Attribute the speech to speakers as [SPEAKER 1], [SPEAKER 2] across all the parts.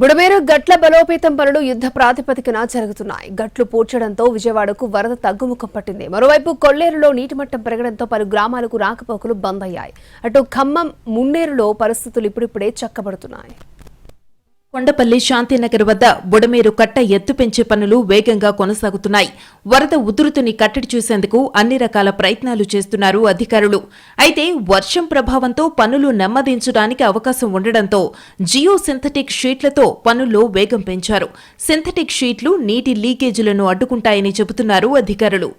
[SPEAKER 1] బుడమేరు గట్ల బలోపేతం పనులు యుద్ధ ప్రాతిపదికన జరుగుతున్నాయి. గట్లు పూడ్చడంతో విజయవాడకు వరద తగ్గుముఖం పట్టింది. మరోవైపు కొల్లేరులో నీటి మట్టం పెరగడంతో పలు గ్రామాలకు రాకపోకలు బంద్ అయ్యాయి అటు ఖమ్మం మున్నేరులో పరిస్థితులు ఇప్పుడిప్పుడే చక్కబడుతున్నాయి.
[SPEAKER 2] కొండపల్లి శాంతినగర్ వద్ద బుడమేరు కట్ట ఎత్తు పెంచే పనులు వేగంగా కొనసాగుతున్నాయి. వరద ఉధృతిని కట్టడి చూసేందుకు అన్ని రకాల ప్రయత్నాలు చేస్తున్నారు అధికారులు. అయితే వర్షం ప్రభావంతో పనులు నెమ్మదించడానికి అవకాశం ఉండడంతో జియో సింథటిక్ షీట్లతో పనుల్లో వేగం పెంచారు. సింథటిక్ షీట్లు నీటి లీకేజీలను అడ్డుకుంటాయని చెబుతున్నారు అధికారులు.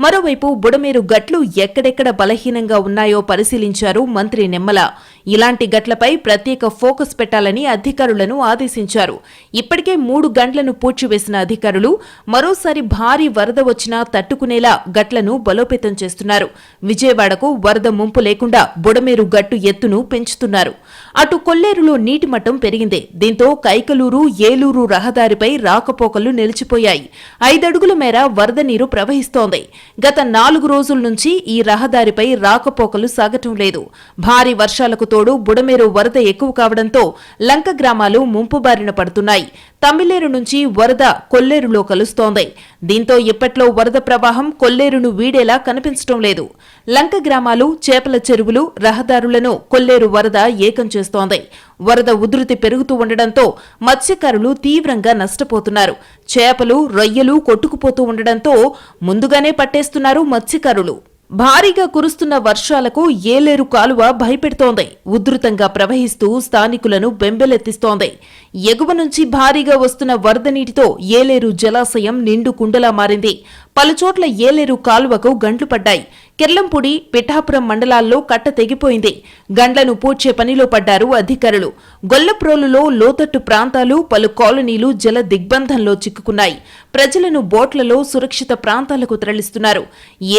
[SPEAKER 2] మరోవైపు బుడమేరు గట్లు ఎక్కడెక్కడ బలహీనంగా ఉన్నాయో పరిశీలించారు మంత్రి నిమ్మల. ఇలాంటి గట్లపై ప్రత్యేక ఫోకస్ పెట్టాలని అధికారులను ఆదేశించారు. ఇప్పటికే మూడు గంటలను పూడ్చివేసిన అధికారులు మరోసారి భారీ వరద వచ్చినా తట్టుకునేలా గట్లను బలోపేతం చేస్తున్నారు. విజయవాడకు వరద ముంపు లేకుండా బుడమేరు గట్టు ఎత్తును పెంచుతున్నారు. అటు కొల్లేరులో నీటి మట్టం పెరిగింది. దీంతో కైకలూరు ఏలూరు రహదారిపై రాకపోకలు నిలిచిపోయాయి. ఐదడుగుల మేర వరద నీరు ప్రవహిస్తోంది. గత నాలుగు రోజుల నుంచి ఈ రహదారిపై రాకపోకలు సాగటం లేదు. భారీ వర్షాలకు తోడు బుడమేరు వరద ఎక్కువ కావడంతో లంక గ్రామాలు ముంపు బారిన పడుతున్నాయి. తమిళేరు నుంచి వరద కొల్లేరులో కలుస్తోంది. దీంతో ఇప్పట్లో వరద ప్రవాహం కొల్లేరును వీడేలా కనిపించడం లేదు. లంక గ్రామాలు చేపల చెరువులు రహదారులను కొల్లేరు వరద ఏకం చేస్తోంది. వరద ఉధృతి పెరుగుతూ ఉండడంతో మత్స్యకారులు తీవ్రంగా నష్టపోతున్నారు. చేపలు రొయ్యలు కొట్టుకుపోతూ ఉండడంతో ముందుగానే పట్టేస్తున్నారు మత్స్యకారులు. భారీగా కురుస్తున్న వర్షాలకు ఏలేరు కాలువ భయపెడుతోంది. ఉధృతంగా ప్రవహిస్తూ స్థానికులను బెంబెలెత్తిస్తోంది. ఎగువ నుంచి భారీగా వస్తున్న వరద నీటితో ఏలేరు జలాశయం నిండు కుండలా మారింది. పలుచోట్ల ఏలేరు కాలువకు గంట్లు పడ్డాయి. కిర్లంపూడి పిఠాపురం మండలాల్లో కట్ట తెగిపోయింది. గండ్లను పూడ్చే పనిలో పడ్డారు అధికారులు. గొల్లప్రోలులో లోతట్టు ప్రాంతాలు పలు కాలనీలు జల దిగ్బంధంలో చిక్కుకున్నాయి. ప్రజలను బోట్లలో సురక్షిత ప్రాంతాలకు తరలిస్తున్నారు.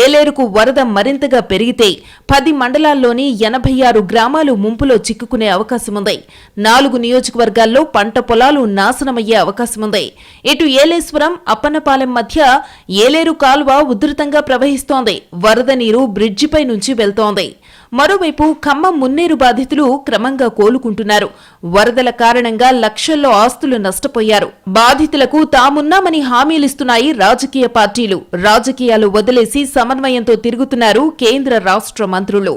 [SPEAKER 2] ఏలేరుకు వరద మరింతగా పెరిగితే పది మండలాల్లోని ఎనభై ఆరు గ్రామాలు ముంపులో చిక్కుకునే అవకాశముంది. నాలుగు నియోజకవర్గాల్లో పంట పొలాలు నాశనమయ్యే అవకాశముంది. ఇటు ఏలేశ్వరం అప్పన్నపాలెం మధ్య ఏలేరు కాల్వ ఉధృతంగా ప్రవహిస్తోంది. వరద నీరు బ్రిడ్జిపై నుంచి వెళ్తోంది. మరోవైపు ఖమ్మం మున్నేరు బాధితులు క్రమంగా కోలుకుంటున్నారు. వరదల కారణంగా లక్షల్లో ఆస్తులు నష్టపోయారు. బాధితులకు తామున్నామని హామీలిస్తున్నాయి రాజకీయ పార్టీలు. రాజకీయాలు వదిలేసి సమన్వయంతో తిరుగుతున్నారు కేంద్ర రాష్ట్ర మంత్రులు.